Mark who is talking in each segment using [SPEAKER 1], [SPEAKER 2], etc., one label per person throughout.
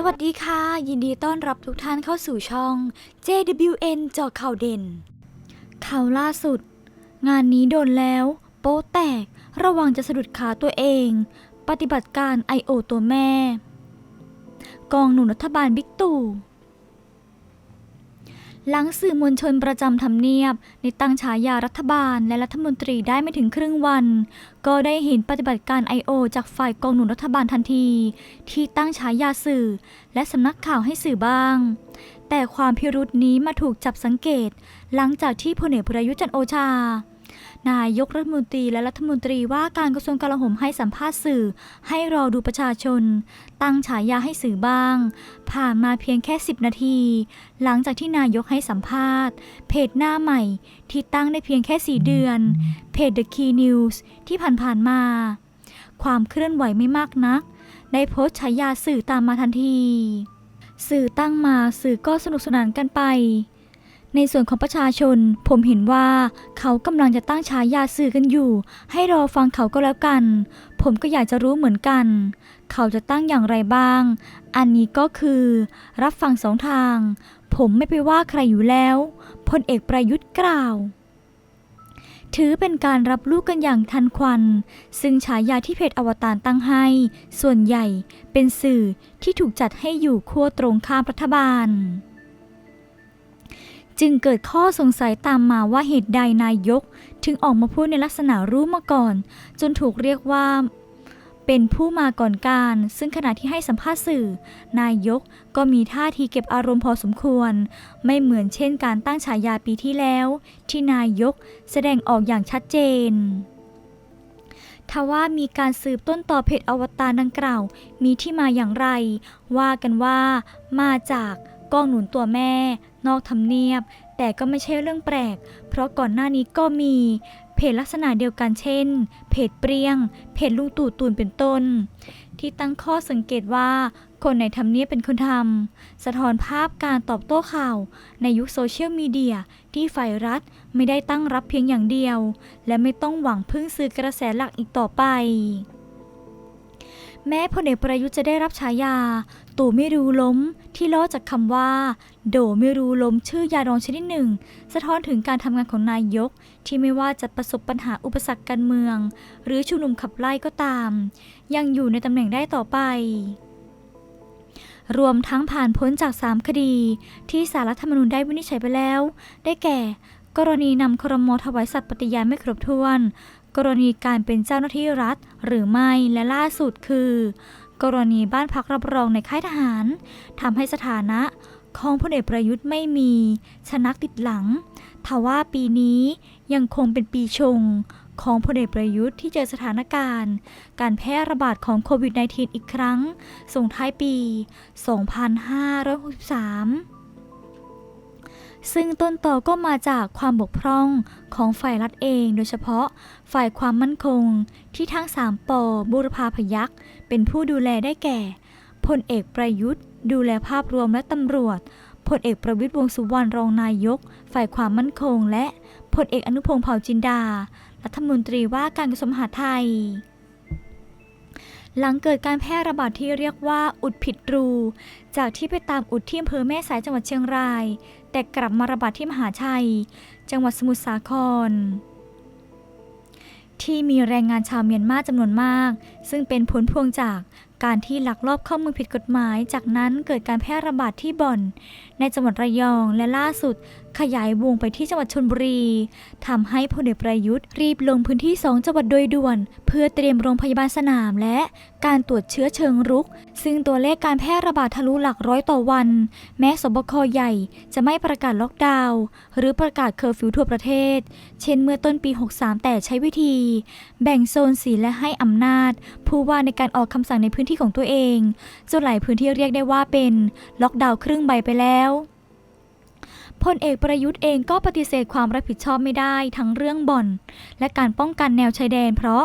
[SPEAKER 1] สวัสดีค่ะ ยินดีต้อนรับทุกท่านเข้าสู่ช่อง JWN เจาะข่าวเด่น ข่าวล่าสุด งานนี้โดนแล้ว โป๊ะแตก ระวังจะสะดุดขาตัวเอง ปฏิบัติการ I.O. ตัวแม่ กองหนุนรัฐบาลบิ๊กตู่ หลังสื่อมวลชนประจำทำเนียบในตั้งฉายารัฐบาลและรัฐมนตรีได้ไม่ถึงครึ่งวัน ก็ได้เห็นปฏิบัติการ I.O. จากฝ่ายกองหนุนรัฐบาลทันที ที่ตั้งฉายาสื่อ และสำนักข่าวให้สื่อบ้าง แต่ความพิรุษนี้มาถูกจับสังเกต หลังจากที่พลเอกประยุทธ์จันโอชา นายกรัฐมนตรีและรัฐมนตรีว่าการกระทรวงกลาโหมให้สัมภาษณ์สื่อ ให้รอดูประชาชน ตั้งฉายาให้สื่อบ้าง ผ่านมาเพียงแค่ 10 นาที หลังจากที่นายกให้สัมภาษณ์ เพจหน้าใหม่ ที่ตั้งได้เพียงแค่ 4 เดือน เพจ The Key News ที่ผ่านๆมา ความเคลื่อนไหวไม่มากนัก ได้โพสต์ฉายาสื่อตามมาทันที สื่อตั้งมาสื่อก็สนุกสนานกันไป ในส่วนของประชาชน ผมเห็นว่าเขากำลังจะตั้งฉายาสื่อกันอยู่ ให้รอฟังเขาก็แล้วกัน ผมก็อยากจะรู้เหมือนกัน เขาจะตั้งอย่างไรบ้าง อันนี้ก็คือ รับฟังสองทาง ผมไม่ไปว่าใครอยู่แล้วพลเอกประยุทธ์กล่าว ถือเป็นการรับลูกกันอย่างทันควัน ซึ่งฉายาที่เพจอวตารตั้งให้ ส่วนใหญ่เป็นสื่อที่ถูกจัดให้อยู่ขั้วตรงข้ามรัฐบาล จึงเกิดข้อสงสัยตามมาว่าเหตุใดนายก ถึงออกมาพูดในลักษณะรู้มาก่อน จนถูกเรียกว่า เป็นผู้มาก่อนการ ซึ่งขณะที่ให้สัมภาษณ์สื่อ นายกก็มีท่าทีเก็บอารมณ์พอสมควร ไม่เหมือนเช่นการตั้งฉายาปีที่แล้ว ที่นายกแสดงออกอย่างชัดเจนทว่ามีการสืบต้นต่อเพจอวตารดังกล่าว มีที่มาอย่างไร ว่ากันว่ามาจาก กองหนุนตัวแม่ นอกทำเนียบ แต่ก็ไม่ใช่เรื่องแปลก เพราะก่อนหน้านี้ก็มี เพจลักษณะเดียวกันเช่น เพจเปรียง เพจลุงตู่ตูนเป็นต้น ที่ตั้งข้อสังเกตว่าคนในทำเนียบเป็นคนทำสะท้อนภาพการตอบโต้ข่าว ในยุคโซเชียลมีเดียที่ฝ่ายรัฐไม่ได้ตั้งรับเพียงอย่างเดียว และไม่ต้องหวังพึ่งซื้อกระแสหลักอีกต่อไป แม้พลเอกประยุทธ์จะได้รับฉายา ตู่ไม่รู้ล้ม ที่ล้อจากคำว่า โดไม่รู้ล้มชื่อยาดองชนิดหนึ่ง สะท้อนถึงการทำงานของนายก ที่ไม่ว่าจะประสบปัญหาอุปสรรคการเมือง หรือชุมนุมขับไล่ก็ตาม ยังอยู่ในตำแหน่งได้ต่อไปรวมทั้งผ่านพ้นจาก 3 คดี ที่สารรัฐธรรมนูญได้วินิจฉัยไปแล้ว ได้แก่ กรณีนำครมถวายสัตย์ปฏิญาณไม่ครบถ้วน กรณีการเป็นเจ้าหน้าที่รัฐหรือไม่และล่าสุดคือ กรณีบ้านพักรับรองในค่ายทหารทำให้สถานะของพลเอกประยุทธ์ไม่มี ชนักติดหลังทว่าปีนี้ยังคงเป็นปีชงของพลเอกประยุทธ์ที่เจอสถานการณ์ การแพร่ระบาดของโควิด -19 อีกครั้ง ส่งท้ายปี 2563 ซึ่งต้นต่อก็มาจากความบกพร่องของฝ่ายรัฐเองโดยเฉพาะฝ่ายความมั่นคง ที่ทั้งสามปอบูรพาพยักษ์เป็นผู้ดูแลได้แก่พลเอกประยุทธ์ ดูแลภาพรวมและตำรวจพลเอกประวิตรวงสุวรรณรองนายก ฝ่ายความมั่นคง และพลเอกอนุพงษ์เผ่าจินดา รัฐมนตรีว่าการกระทรวงมหาดไทย หลังเกิดการแพร่ระบาดที่เรียกว่าอุดผิดรู จากที่ไปตามอุดที่อำเภอแม่สายจังหวัดเชียงราย แต่กลับมาระบาดที่มหาชัย จังหวัดสมุทรสาคร ที่มีแรงงานชาวเมียนมาจำนวนมาก ซึ่งเป็นผลพวงจาก การที่ลักลอบเข้าเมืองผิดกฎหมาย จากนั้นเกิดการแพร่ระบาดที่บ่อน ในจังหวัดระยองและล่าสุด ขยายวงไปที่จังหวัดชนบุรีทำให้พลเอกประยุทธ์รีบลงพื้นที่ 2 จังหวัดโดยด่วน เพื่อเตรียมโรงพยาบาลสนามและการตรวจเชื้อเชิงรุก ซึ่งตัวเลขการแพร่ระบาดทะลุหลักร้อยต่อวัน แม้สบคใหญ่จะไม่ประกาศล็อกดาวน์หรือประกาศเคอร์ฟิวทั่วประเทศ เช่นเมื่อต้นปี 63 แต่ใช้วิธี แบ่งโซนสีและให้อำนาจ ผู้ว่าในการออกคำสั่งในพื้นที่ของตัวเองจนหลายพื้นที่เรียกได้ว่าเป็นล็อกดาวน์ครึ่งใบไปแล้วพลเอกประยุทธ์เองก็ปฏิเสธความรับผิดชอบไม่ได้ทั้งเรื่องบ่อน และการป้องกันแนวชายแดนเพราะ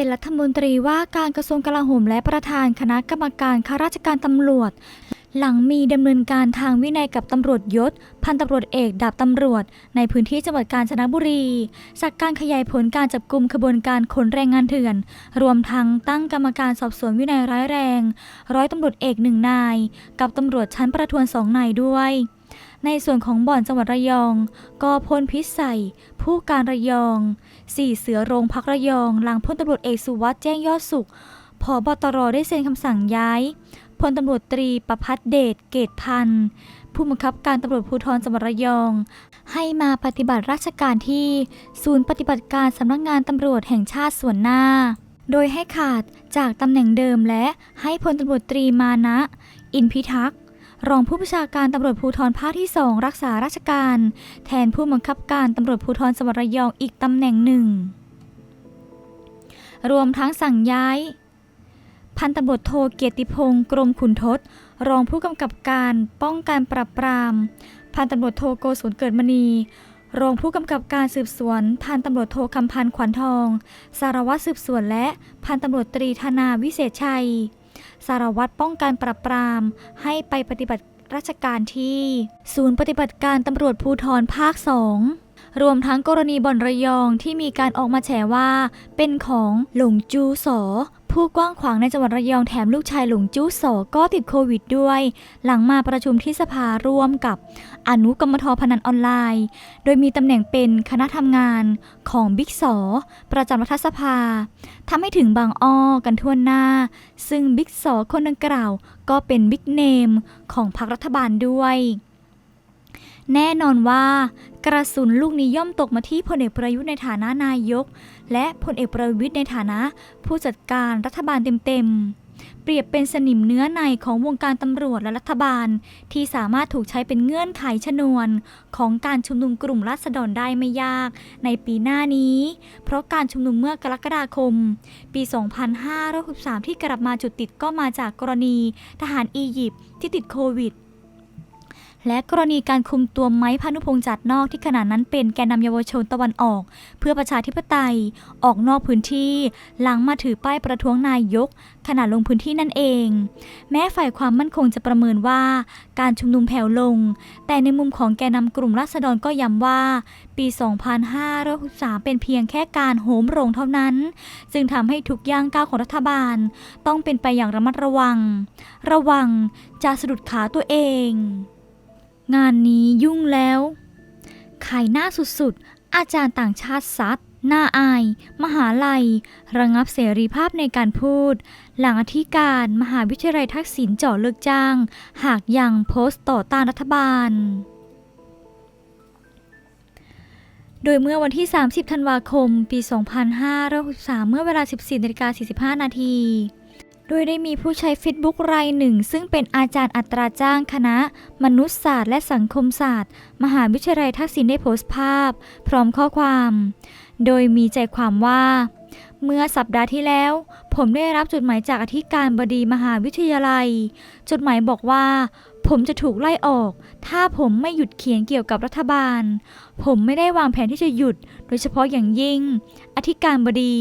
[SPEAKER 1] เป็นรัฐมนตรีว่าการกระทรวงกลาโหมและประธานคณะกรรมการข้าราชการตำรวจ หลังมีดำเนินการทางวินัยกับตำรวจยศ พันตำรวจเอกดาบตำรวจ ในพื้นที่จังหวัดกาญจนบุรีจากการขยายผลการจับกลุ่มขบวนการขนแรงงานเถื่อน รวมทั้งตั้งกรรมการสอบสวนวินัยร้ายแรง ร้อยตำรวจเอกหนึ่งนาย กับตำรวจชั้นประทวนสองนายด้วย ในส่วนของบ่อนจังหวัดระยอง ก็พ่นพิษใส่ผู้การระยองสี่เสือโรงพักระยอง หลังพลตำรวจเอกสุวัสด์แจ้งยอดสุขพบตรได้เซ็นคำสั่งย้ายพลตำรวจตรีประพัฒเดชเกตพันธ์ผู้บังคับการตำรวจภูธรจังหวัดระยอง ให้มาปฏิบัติราชการที่ ศูนย์ปฏิบัติการสำนักงานตำรวจแห่งชาติส่วนหน้า โดยให้ขาดจากตำแหน่งเดิมและให้พลตำรวจตรีมานะ อินพิทักษ์ รองผู้บัญชาการตำรวจภูธรภาคที่ 2 รักษาราชการ แทนผู้บังคับการตำรวจภูธรจังหวัดระยองอีกตำแหน่งหนึ่ง รวมทั้งสั่งย้าย พันตำรวจโทเกียรติพงศ์กรมขุนทศ รองผู้กำกับการป้องกันปราบปราม พันตำรวจโทโกศลเกิดมณีรองผู้กำกับการสืบสวน พันตำรวจโทคำพันขวัญทอง สารวัตรสืบสวนและพันตำรวจตรีธนาวิเศษชัย สารวัตรป้องกันปราบปราม ให้ไปปฏิบัติราชการที่ ศูนย์ปฏิบัติการตำรวจภูธรภาคสองรวมทั้งกรณีบ่อนระยองที่มีการออกมาแฉว่า เป็นของหลงจูสอ ผู้กว้างขวางในจังหวัดระยองแถมลูกชายหลงจูสอก็ติดโควิดด้วย หลังมาประชุมที่สภาร่วมกับอนุกรรมทพนันออนไลน์ โดยมีตำแหน่งเป็นคณะทำงานของบิ๊กสอประจำรัฐสภาทำให้ถึงบางอ้อกันทั่วหน้า ซึ่งบิ๊กสอคนดังกล่าว ก็เป็นบิ๊กเนมของพรรครัฐบาลด้วย แน่นอนว่า กระสุนลูกนี้ย่อมตกมาที่พลเอกประยุทธ์ในฐานะนายก และพลเอกประวิทย์ในฐานะ ผู้จัดการรัฐบาลเต็มๆ เปรียบเป็นสนิมเนื้อในของวงการตำรวจและรัฐบาล ที่สามารถถูกใช้เป็นเงื่อนไขชนวน ของการชุมนุมกลุ่มราษฎรได้ไม่ยาก ในปีหน้านี้ เพราะการชุมนุมเมื่อกรกฎาคม ปี 2563 ที่กลับมาจุดติดก็มาจากกรณี ทหารอียิปต์ที่ติดโควิด และกรณีการคุมตัวไม้พานุพงษ์จัดนอกที่ขณะนั้นเป็นแกนนำเยาวชนตะวันออก เพื่อประชาธิปไตย ออกนอกพื้นที่หลังมาถือป้ายประท้วงนายก ขณะลงพื้นที่นั่นเอง แม้ฝ่ายความมั่นคงจะประเมินว่าการชุมนุมแผ่วลง แต่ในมุมของแกนนำกลุ่มราษฎรก็ย้ำว่า ปี 2563 เป็นเพียงแค่การโหมโรงเท่านั้น จึงทำให้ทุกย่างก้าวของรัฐบาล ต้องเป็นไปอย่างระมัดระวัง ระวังจะสะดุดขาตัวเอง งานนี้ยุ่งแล้วขายหน้าสุดๆ อาจารย์ต่างชาติซัดหน้าอาย มหาลัย ระงับเสรีภาพในการพูด หลังอธิการมหาวิทยาลัยทักษิณเจาะเลิกจ้าง หากยังโพสต์ต่อต้านรัฐบาล โดยเมื่อวันที่ 30 ธันวาคม ปี 2563 เมื่อเวลา 14นาฬิกา45 นาที โดยได้มีผู้ใช้ Facebook รายหนึ่ง ซึ่งเป็นอาจารย์อัตราจ้างคณะ มนุษยศาสตร์และสังคมศาสตร์ มหาวิทยาลัยทักษิณได้โพสต์ภาพ พร้อมข้อความ โดยมีใจความว่า เมื่อสัปดาห์ที่แล้ว ผมได้รับจดหมายจากอธิการบดีมหาวิทยาลัย จดหมายบอกว่า ผมจะถูกไล่ออก ถ้าผมไม่หยุดเขียนเกี่ยวกับรัฐบาล ผมไม่ได้วางแผนที่จะหยุด โดยเฉพาะอย่างยิ่ง อธิการบดี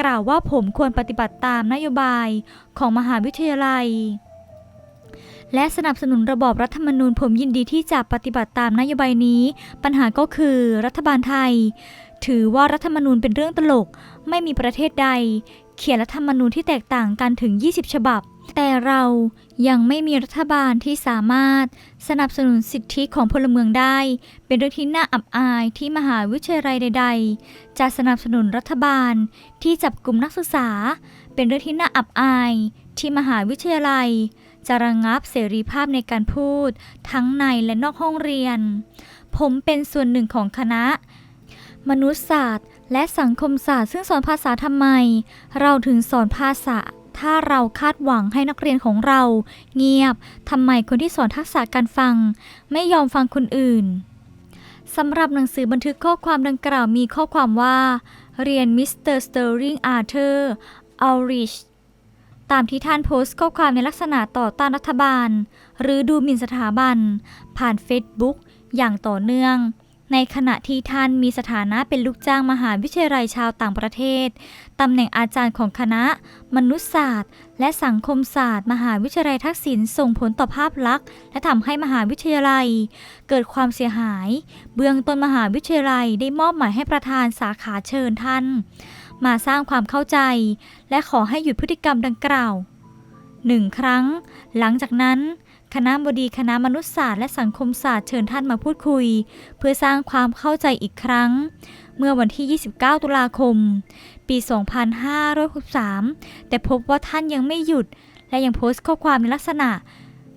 [SPEAKER 1] กล่าวว่าผมควรปฏิบัติตามนโยบายของมหาวิทยาลัย และสนับสนุนระบอบรัฐธรรมนูญ ผมยินดีที่จะปฏิบัติตามนโยบายนี้ ปัญหาก็คือรัฐบาลไทย ถือว่ารัฐธรรมนูญเป็นเรื่องตลก ไม่มีประเทศใด เขียนรัฐธรรมนูญที่แตกต่างกันถึง 20 ฉบับ แต่เรายังไม่มีรัฐบาลที่สามารถสนับสนุนสิทธิของพลเมืองได้ เป็นเรื่องที่น่าอับอายที่มหาวิทยาลัยใด ๆ จะสนับสนุนรัฐบาลที่จับกลุ่มนักศึกษา เป็นเรื่องที่น่าอับอาย ที่มหาวิทยาลัยจะระงงับเสรีภาพในการพูด ทั้งในและนอกห้องเรียน ผมเป็นส่วนหนึ่งของคณะ มนุษยศาสตร์ และสังคมศาสตร์ ซึ่งสอนภาษาทำไม เราถึงสอนภาษา ถ้าเราคาดหวังให้นักเรียนของเรา เงียบทำไมคนที่สอนทักษะการฟัง ไม่ยอมฟังคนอื่นสำหรับหนังสือบันทึกข้อความดังกล่าวมีข้อความว่า เรียนมิสเตอร์สเตอร์ริงอาร์เธอร์อัลริชตามที่ท่านโพสต์ข้อความในลักษณะต่อต้านรัฐบาล หรือดูหมิ่นสถาบัน ผ่านเฟซบุ๊กอย่างต่อเนื่อง ในขณะที่ท่านมีสถานะเป็นลูกจ้างมหาวิทยาลัยชาวต่างประเทศ ตำแหน่งอาจารย์ของคณะ มนุษยศาสตร์ และสังคมศาสตร์ มหาวิทยาลัยทักษิณส่งผลต่อภาพลักษณ์ และทำให้มหาวิทยาลัย เกิดความเสียหาย เบื้องต้นมหาวิทยาลัยได้มอบหมายให้ประธานสาขาเชิญท่าน มาสร้างความเข้าใจ และขอให้หยุดพฤติกรรมดังกล่าวหนึ่งครั้ง หลังจากนั้น คณะบดีคณะมนุษยศาสตร์และสังคมศาสตร์เชิญท่านมาพูดคุย เพื่อสร้างความเข้าใจอีกครั้ง เมื่อวันที่ 29 ตุลาคม ปี 2563 แต่พบว่าท่านยังไม่หยุด และยังโพสต์ข้อความในลักษณะ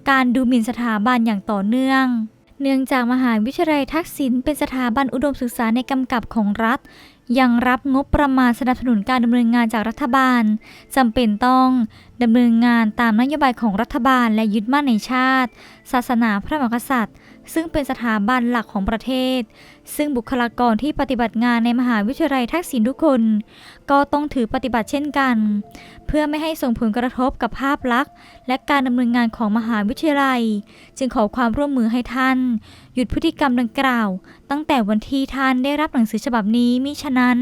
[SPEAKER 1] การดูหมิ่นสถาบันอย่างต่อเนื่อง เนื่องจากมหาวิทยาลัยทักษิณเป็นสถาบันอุดมศึกษาในกำกับของรัฐ ยังรับงบประมาณสนับสนุนการดำเนินงานจากรัฐบาลจำเป็นต้องดำเนินงานตามนโยบายของรัฐบาลและยึดมั่นในชาติ ศาสนาพระมหากษัตริย์ ซึ่งเป็นสถาบันหลักของประเทศ ซึ่งบุคลากรที่ปฏิบัติงานในมหาวิทยาลัยทักษิณทุกคน ก็ต้องถือปฏิบัติเช่นกัน เพื่อไม่ให้ส่งผลกระทบกับภาพลักษณ์ และการดำเนินงานของมหาวิทยาลัย จึงขอความร่วมมือให้ท่าน หยุดพฤติกรรมดังกล่าว ตั้งแต่วันที่ท่านได้รับหนังสือฉบับนี้มิฉะนั้น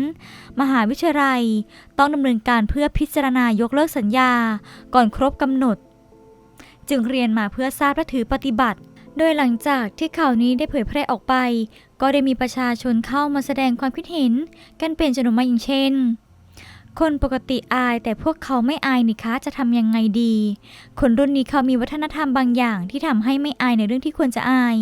[SPEAKER 1] มหาวิทยาลัยต้องดำเนินการเพื่อพิจารณายกเลิกสัญญา ก่อนครบกำหนด จึงเรียนมาเพื่อทราบและถือปฏิบัติ โดยหลังจากที่ข่าวนี้ได้เผยแพร่ออกไป ก็ได้มีประชาชนเข้ามาแสดงความคิดเห็น กันเป็นจำนวนมากอย่างเช่น คนปกติอายแต่พวกเขาไม่อายนี่คะจะทำยังไงดี คนรุ่นนี้เขามีวัฒนธรรมบางอย่างที่ทำให้ไม่อายในเรื่องที่ควรจะอาย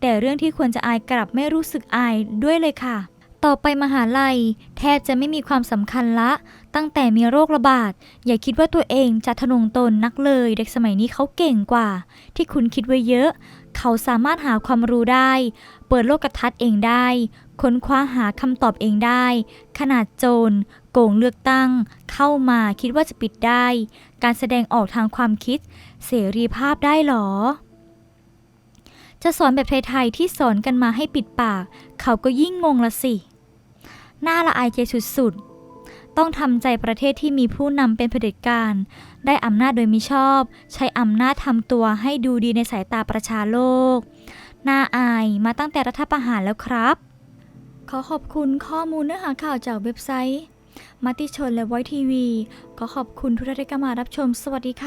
[SPEAKER 1] แต่เรื่องที่ควรจะอายกลับไม่รู้สึกอายด้วยเลยค่ะ ต่อไปมหาลัย แทบจะไม่มีความสำคัญละ ตั้งแต่มีโรคระบาด อย่าคิดว่าตัวเองจะทะนงตนนักเลย เด็กสมัยนี้เขาเก่งกว่า ที่คุณคิดไว้เยอะ เขาสามารถหาความรู้ได้ เปิดโลกทัศน์เองได้ ค้นคว้าหาคำตอบเองได้ ขนาดโจรโกงเลือกตั้ง เข้ามาคิดว่าจะปิดได้ การแสดงออกทางความคิด เสรีภาพได้หรอ จะสอนแบบไทยๆที่สอนกันมาให้ปิดปาก เขาก็ยิ่งงงละสิ น่าละอายใจสุดๆ ต้องทำใจประเทศที่มีผู้นำเป็นเผด็จการ ได้อำนาจโดยมิชอบ ใช้อำนาจทำตัวให้ดูดีในสายตาประชาโลก น่าอายมาตั้งแต่รัฐประหารแล้วครับ ขอขอบคุณข้อมูลเนื้อหาข่าวจากเว็บไซต์มติชนและไวทีวี ขอขอบคุณทุกท่านที่เข้ามารับชม สวัสดีค่ะ